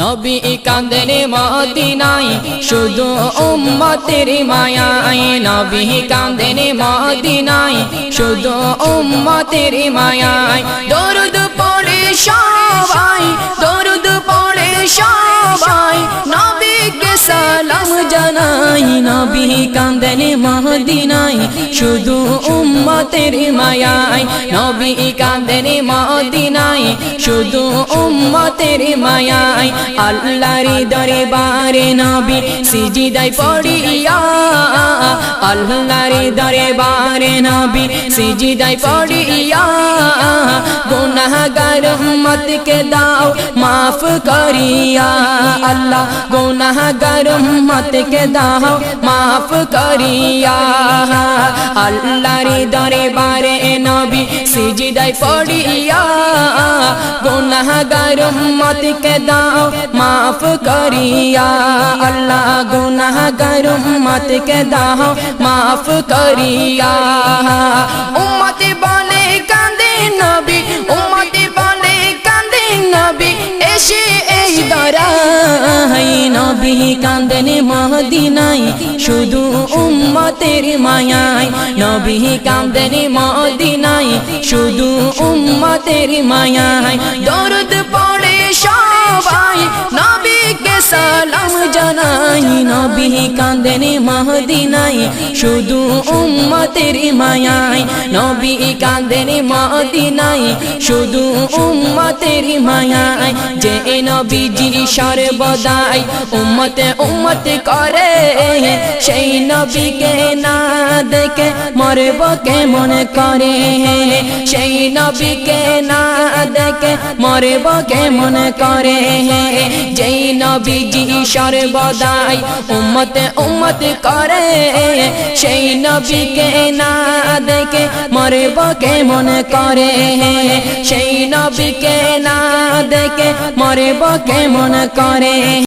নবী কান্দেন নাই শুধু উম্মতের মায়াই নবী কান্দেন মদিনায়, শুধু উম্মতের মায়াই দরুদ পড়ে সবাই, দরুদ পড়ে সবাই, নবীকে সালাম জানাই নবী কান্দেন মদিনায়, শুধু উম্মতের মায়ায়। নবী কান্দেন মদিনায়, শুধু উম্মতের মায়ায়। আল্লাহর দরবারে নবী সিজিদাই পড়িয়া, আল্লাহর দরবারে নবী সিজিদাই পড়িয়া। গুনাহগার উম্মতকে দাও, মাফ করিয়া। আল্লাহ গুনাহগার উম্মতকে দাও মাফ করিয়া। আল্লাহর দরবারে নবী সিজিদাই পড়িয়া, গুনাহগার উম্মতকে দাও, মাফ করিয়া। আল্লাহ গুনাহগার উম্মতকে দাও, মাফ করিয়া। নবী কান্দেন মদিনাই শুধু উম্মতের মায়ায়। নবী কান্দেন মদিনাই শুধু উম্মতের মায়ায়। দরদ পড়ে নবী কান্দেন মদিনাই শুধু উম্মতের মায়ায়। নবী কান্দেন মদিনাই শুধু উম্মতের মায়ায়। যে নবীজি সর্বদাই উম্মতে উম্মত করে, সেই নবীকে না দেখে মরব কেমন করে? সেই নবীকে না দেখে মরব কেমন করে? যেই নবীজি সর্বদাই উম্মতে উম্মত করে, সেই নবীকে না দেখে মরব কেমন করে? সেই নবীকে না দেখে মরব কেমন করে?